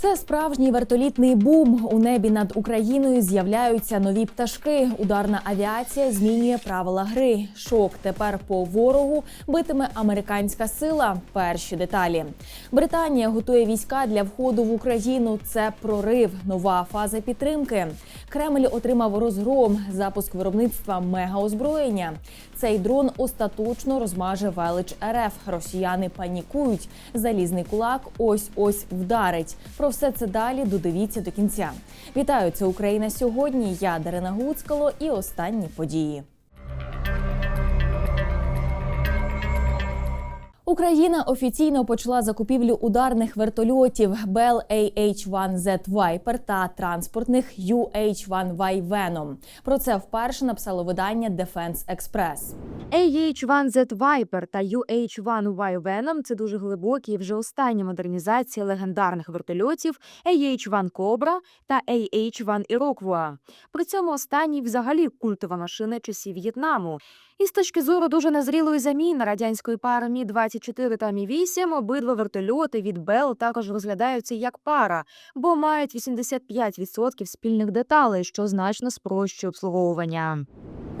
Це справжній вертолітний бум. У небі над Україною з'являються нові пташки. Ударна авіація змінює правила гри. Шок тепер по ворогу битиме американська сила. Перші деталі. Британія готує війська для входу в Україну. Це прорив, нова фаза підтримки. Кремль отримав розгром, запуск виробництва мегаозброєння. Цей дрон остаточно розмаже велич РФ. Росіяни панікують. Залізний кулак ось ось вдарить. Про все це далі додивіться до кінця. Вітаю, це Україна сьогодні. Я Дарина Гуцкало і останні події. Україна офіційно почала закупівлю ударних вертольотів Bell AH-1Z Viper та транспортних UH-1Y Venom. Про це вперше написало видання Defense Express. AH-1Z Viper та UH-1Y Venom – це дуже глибокі і вже останні модернізації легендарних вертольотів AH-1 Cobra та AH-1 Iroquois. При цьому останній взагалі культова машина часів В'єтнаму. І з точки зору дуже незрілої заміни радянської пари Мі-24 та Мі-8 обидва вертольоти від Bell також розглядаються як пара, бо мають 85% спільних деталей, що значно спрощує обслуговування.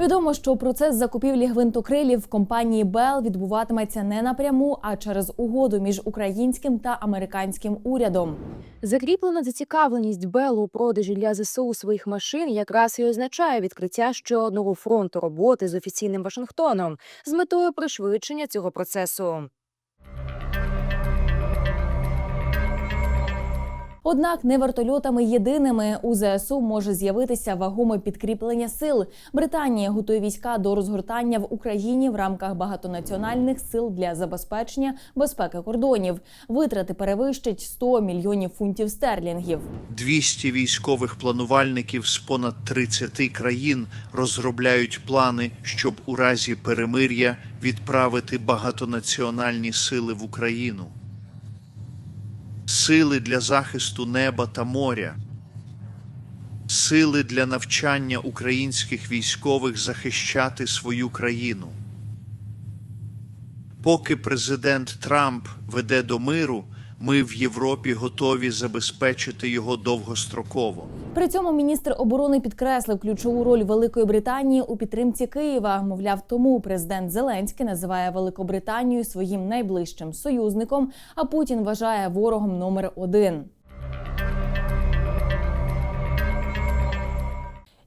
Відомо, що процес закупівлі гвинтокрилів в компанії Bell відбуватиметься не напряму, а через угоду між українським та американським урядом. Закріплена зацікавленість Белу у продажі для ЗСУ своїх машин якраз і означає відкриття ще одного фронту роботи з офіційним Вашингтоном з метою пришвидшення цього процесу. Однак не вертольотами єдиними у ЗСУ може з'явитися вагоме підкріплення сил. Британія готує війська до розгортання в Україні в рамках багатонаціональних сил для забезпечення безпеки кордонів. Витрати перевищать 100 мільйонів фунтів стерлінгів. 200 військових планувальників з понад 30 країн розробляють плани, щоб у разі перемир'я відправити багатонаціональні сили в Україну. Сили для захисту неба та моря, сили для навчання українських військових захищати свою країну. Поки президент Трамп веде до миру, ми в Європі готові забезпечити його довгостроково. При цьому міністр оборони підкреслив ключову роль Великої Британії у підтримці Києва. Мовляв, тому президент Зеленський називає Великобританію своїм найближчим союзником, а Путін вважає ворогом номер один.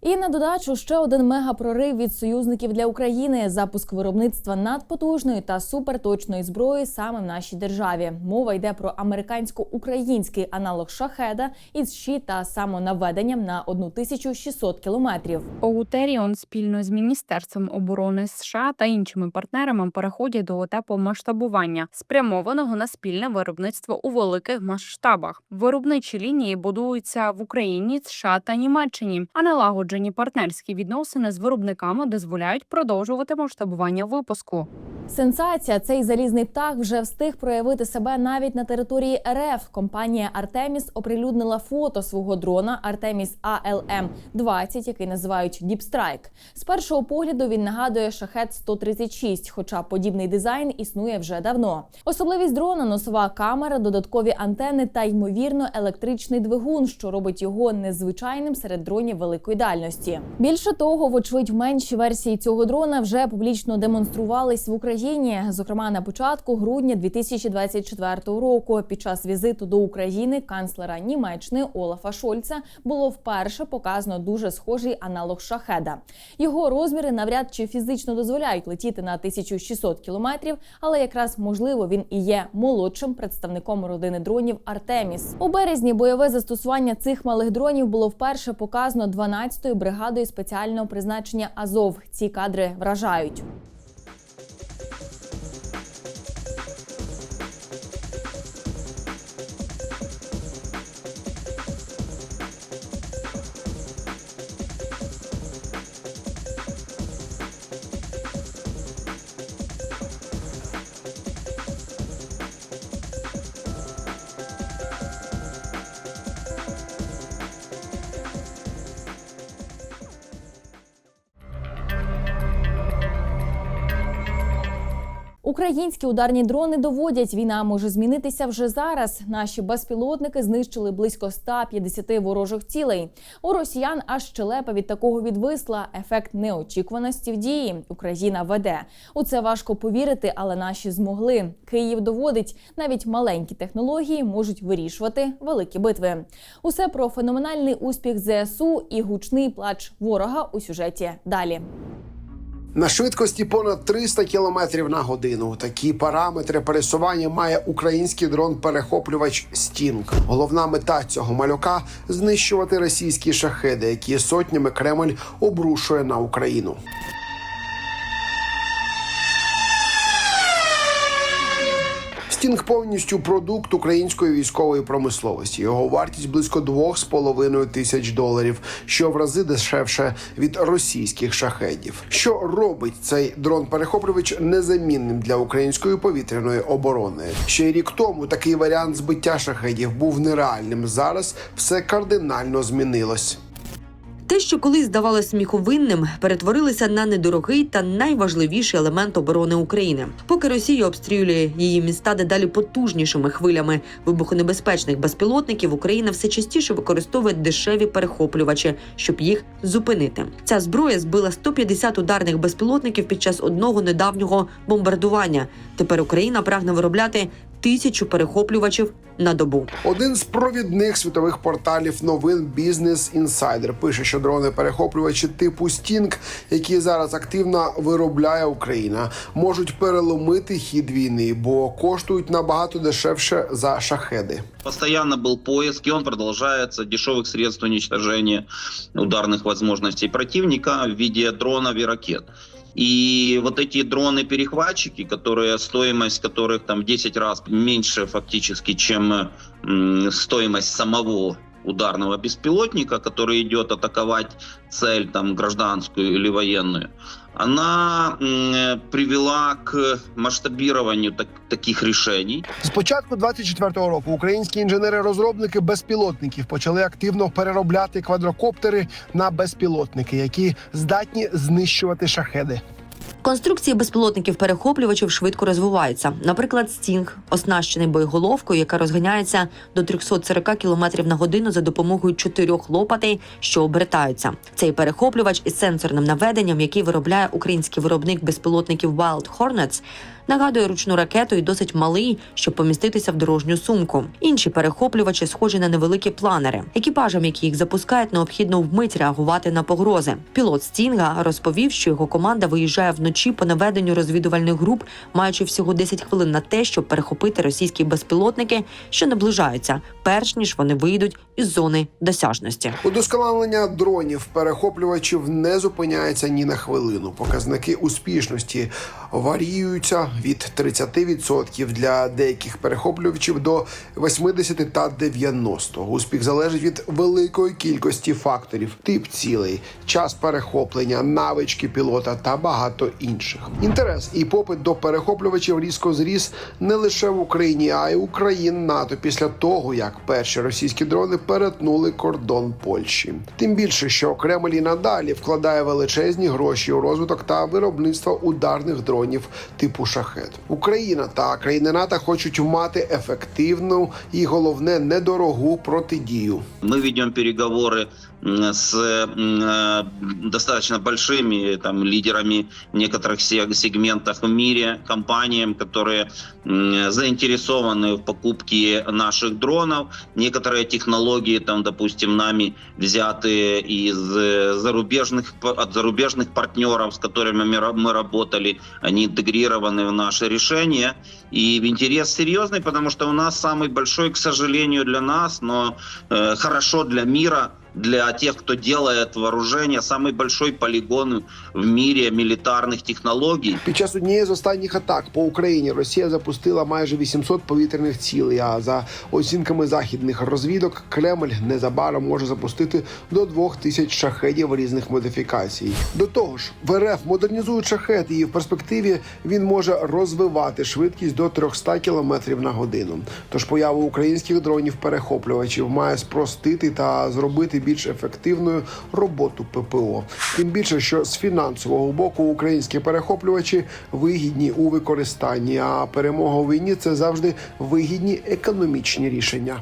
І на додачу ще один мегапрорив від союзників для України запуск виробництва надпотужної та суперточної зброї саме в нашій державі. Мова йде про американсько-український аналог шахеда із щі та самонаведенням на 1600 кілометрів. Оутеріон спільно з Міністерством оборони США та іншими партнерами переходять до етапу масштабування, спрямованого на спільне виробництво у великих масштабах. Виробничі лінії будуються в Україні, США та Німеччині, а налагоджені партнерські відносини з виробниками дозволяють продовжувати масштабування випуску. Сенсація цей залізний птах вже встиг проявити себе навіть на території РФ. Компанія Артеміс оприлюднила фото свого дрона Артеміс АЛМ 20 який називають Strike. З першого погляду він нагадує шахет 136 хоча подібний дизайн існує вже давно. Особливість дрона носова камера, додаткові антени та ймовірно електричний двигун, що робить його незвичайним серед дронів великої дальності. Більше того, вочевидь, менші версії цього дрона вже публічно демонструвались в Україні. Зокрема, на початку грудня 2024 року, під час візиту до України канцлера Німеччини Олафа Шольца було вперше показано дуже схожий аналог шахеда. Його розміри навряд чи фізично дозволяють летіти на 1600 кілометрів, але якраз можливо він і є молодшим представником родини дронів Артеміс. У березні бойове застосування цих малих дронів було вперше показано 12-ю бригадою спеціального призначення Азов. Ці кадри вражають. Українські ударні дрони доводять, війна може змінитися вже зараз. Наші безпілотники знищили близько 150 ворожих цілей. У росіян аж щелепа від такого відвисла. Ефект неочікуваності в дії. Україна веде. У це важко повірити, але наші змогли. Київ доводить, навіть маленькі технології можуть вирішувати великі битви. Усе про феноменальний успіх ЗСУ і гучний плач ворога у сюжеті далі. На швидкості понад 300 км на годину. Такі параметри пересування має український дрон-перехоплювач Стінг. Головна мета цього малюка знищувати російські шахеди, які сотнями Кремль обрушує на Україну. Стінг повністю продукт української військової промисловості. Його вартість близько 2,5 тисяч доларів, що в рази дешевше від російських шахедів. Що робить цей дрон-перехоплювач незамінним для української повітряної оборони? Ще рік тому такий варіант збиття шахедів був нереальним. Зараз все кардинально змінилось. Те, що колись здавалося сміховинним, перетворилося на недорогий та найважливіший елемент оборони України. Поки Росія обстрілює її міста дедалі потужнішими хвилями вибухонебезпечних безпілотників, Україна все частіше використовує дешеві перехоплювачі, щоб їх зупинити. Ця зброя збила 150 ударних безпілотників під час одного недавнього бомбардування. Тепер Україна прагне виробляти тисячу перехоплювачів на добу. Один з провідних світових порталів новин Business Insider пише, що дрони-перехоплювачі типу Стінг, які зараз активно виробляє Україна, можуть переломити хід війни, бо коштують набагато дешевше за шахеди. Постоянно был поиск, и он продолжается дешевых средств уничтожения ударных возможностей противника в виде дронов и ракет. И вот эти дроны-перехватчики, которые стоимость которых там в 10 раз меньше фактически, чем м, стоимость самого ударного беспилотника, который идет атаковать цель там гражданскую или военную, она м, привела к масштабированию так- таких решений. З початку 24-го року українські інженери-розробники безпілотників почали активно переробляти квадрокоптери на безпілотники, які здатні знищувати шахеди. Конструкції безпілотників перехоплювачів швидко розвиваються. Наприклад, Стінг оснащений боєголовкою, яка розганяється до 340 км на годину за допомогою чотирьох лопатей, що обертаються. Цей перехоплювач із сенсорним наведенням, який виробляє український виробник безпілотників Wild Hornets, нагадує ручну ракету і досить малий, щоб поміститися в дорожню сумку. Інші перехоплювачі схожі на невеликі планери. Екіпажам, які їх запускають, необхідно вмить реагувати на погрози. Пілот Стінга розповів, що його команда виїжджає вночі по наведенню розвідувальних груп, маючи всього 10 хвилин на те, щоб перехопити російські безпілотники, що наближаються, перш ніж вони вийдуть із зони досяжності. Удосконалення дронів перехоплювачів не зупиняється ні на хвилину. Показники успішності варіюються від 30% для деяких перехоплювачів до 80 та 90. Успіх залежить від великої кількості факторів, тип цілей, час перехоплення, навички пілота та багато інших. Інтерес і попит до перехоплювачів різко зріс не лише в Україні, а й у країн НАТО після того, як перші російські дрони перетнули кордон Польщі. Тим більше, що Кремль і надалі вкладає величезні гроші у розвиток та виробництво ударних дронів типу шахет. Україна та країни НАТО хочуть мати ефективну і головне недорогу протидію. Ми ведем переговоры м, с э, достаточно большими там, лидерами в некоторых се- сегментах в мире, компаниям, которые м, заинтересованы в покупке наших дронов. Некоторые технологии, там, допустим, нами взяты из э, зарубежных, от зарубежных партнеров, с которыми мы, мы работали, они интегрированы в наши решения. И интерес серьезный, потому что у нас самый большой, к сожалению, для нас, но э, хорошо для мира, для тех, кто делает вооружение, самый большой полигон в мире милитарных технологий. Під час однієї з останніх атак по Україні Росія запустила майже 800 повітряних цілей. А за оцінками західних розвідок, Кремль незабаром може запустити до 2000 шахедів різних модифікацій. До того ж, в РФ модернізують шахеди, і в перспективі він може розвивати швидкість до 300 км на годину. Тож поява українських дронів перехоплювачів має спростити та зробити більш ефективною роботу ППО. Тим більше, що з фінансового боку українські перехоплювачі вигідні у використанні, а перемога у війні це завжди вигідні економічні рішення.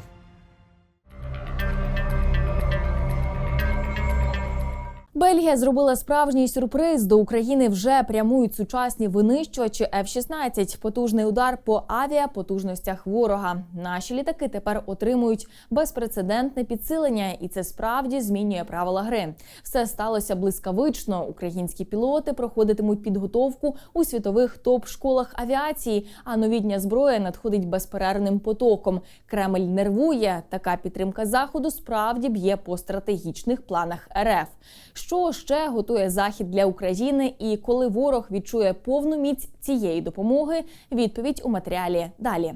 Бельгія зробила справжній сюрприз. До України вже прямують сучасні винищувачі F-16. Потужний удар по авіапотужностях ворога. Наші літаки тепер отримують безпрецедентне підсилення, і це справді змінює правила гри. Все сталося блискавично. Українські пілоти проходитимуть підготовку у світових топ-школах авіації. А новітня зброя надходить безперервним потоком. Кремль нервує. Така підтримка заходу справді б'є по стратегічних планах РФ. Що ще готує захід для України, і коли ворог відчує повну міць цієї допомоги? Відповідь у матеріалі далі.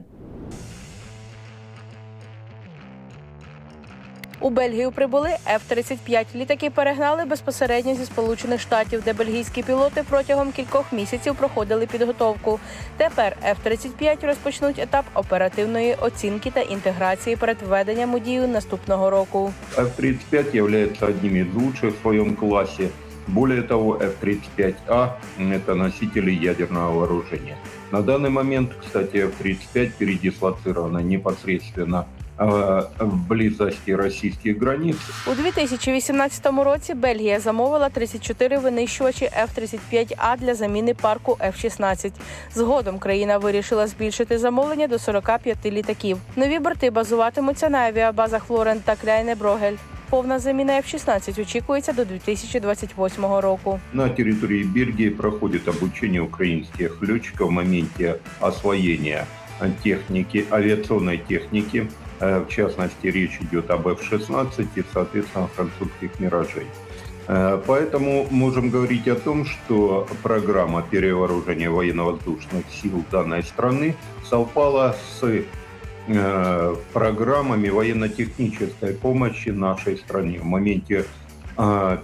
У Бельгію прибули F-35. Літаки перегнали безпосередньо зі Сполучених Штатів, де бельгійські пілоти протягом кількох місяців проходили підготовку. Тепер F-35 розпочнуть етап оперативної оцінки та інтеграції перед введенням у дію наступного року. F-35 является одним из лучших в своем классе. Более того, F-35А – это носители ядерного вооружения. На данный момент, кстати, F-35 передислоцирована непосредственно э, в близости российских границ. У 2018 році Бельгія замовила 34 винищувачі F-35А для заміни парку F-16. Згодом країна вирішила збільшити замовлення до 45 літаків. Нові борти базуватимуться на авіабазах Флорен та Кляйне Брогель. Повна заміна F-16 очікується до 2028 року. На территории Бельгии проходит обучение украинских летчиков в моменте освоения техники, авиационной техники. Э, В частности, речь идет об F-16 и, соответственно, французских «Миражей». Э, Поэтому можем говорить о том, что программа перевооружения военно-воздушных сил данной страны совпала с э, программами военно-технической помощи нашей стране в моменте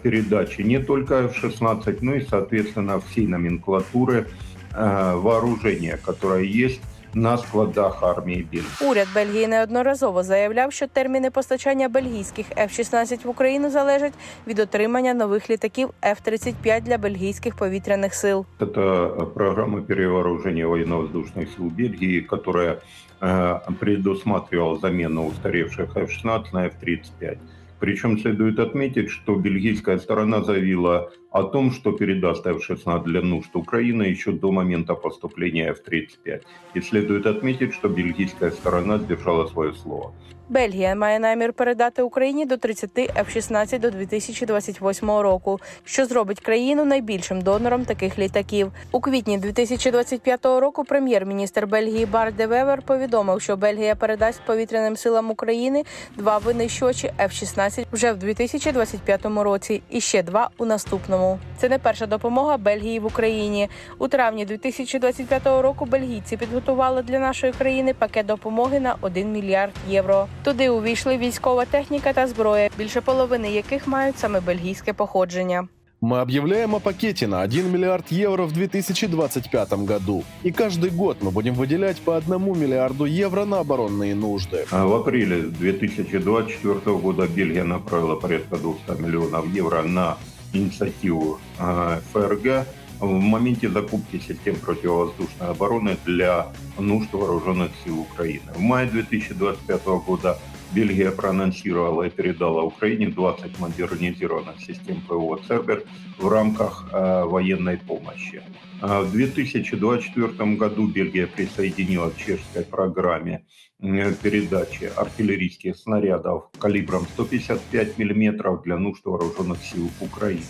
передачи не только F-16, но и, соответственно, всей номенклатуры вооружения, которое есть на складах армии Бельгии. Уряд Бельгії неодноразово заявляв, що терміни постачання бельгійських F-16 в Україну залежать від отримання нових літаків F-35 для бельгійських повітряних сил. Это программа перевооружения военно-воздушных сил Бельгии, которая э, предусматривала замену устаревших F-16 на F-35. Причем следует отметить, что бельгийская сторона заявила о том, что передаст F-16 для нужд Украины еще до момента поступления F-35. И следует отметить, что бельгийская сторона сдержала свое слово. Бельгія має намір передати Україні до 30 F-16 до 2028 року, що зробить країну найбільшим донором таких літаків. У квітні 2025 року прем'єр-міністр Бельгії Бар де Вевер повідомив, що Бельгія передасть повітряним силам України два винищувачі F-16 вже в 2025 році і ще два у наступному Це не перша допомога Бельгії в Україні. У травні 2025 року бельгійці підготували для нашої країни пакет допомоги на 1 мільярд євро. Туди увійшли військова техніка та зброя, більше половини яких мають саме бельгійське походження. Мы объявляем о пакете на 1 миллиард евро в 2025 году. И каждый год мы будем выделять по 1 миллиарду евро на оборонные нужды. А В апреле 2024 года Бельгия направила порядка 200 миллионов евро на инициативу э, ФРГ в моменте закупки систем противовоздушной обороны для нужд вооруженных сил Украины. В мае 2025 года Бельгия проанонсировала и передала Украине 20 модернизированных систем ПВО «Цербер» в рамках э, военной помощи. А В 2024 году Бельгия присоединила к чешской программе э, передачи артиллерийских снарядов калибром 155 мм для нужд вооруженных сил Украины.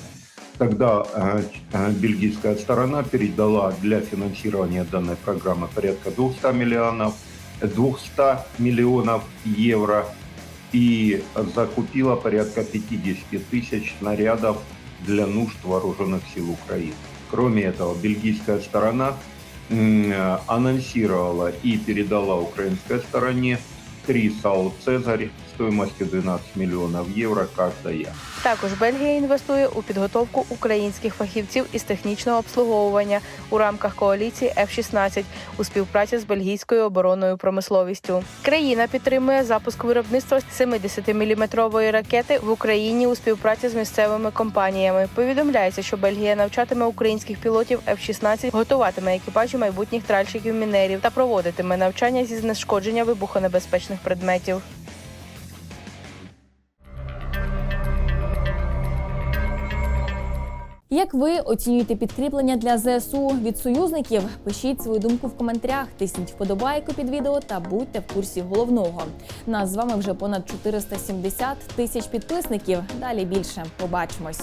Тогда э, э, бельгийская сторона передала для финансирования данной программы порядка 200 миллионов, 200 миллионов евро и закупила порядка 50 тысяч снарядов для нужд вооруженных сил Украины. Кроме этого, бельгийская сторона анонсировала и передала украинской стороне три САУ «Цезарь» стоимостью 12 миллионов евро каждая. Також Бельгія інвестує у підготовку українських фахівців із технічного обслуговування у рамках коаліції F-16 у співпраці з бельгійською оборонною промисловістю. Країна підтримує запуск виробництва 70-мм ракети в Україні у співпраці з місцевими компаніями. Повідомляється, що Бельгія навчатиме українських пілотів F-16, готуватиме екіпажі майбутніх тральщиків мінерів та проводитиме навчання зі знешкодження вибухонебезпечних предметів. Як ви оцінюєте підкріплення для ЗСУ від союзників? Пишіть свою думку в коментарях, тисніть вподобайку під відео та будьте в курсі головного. Нас з вами вже понад 470 тисяч підписників. Далі більше. Побачимось.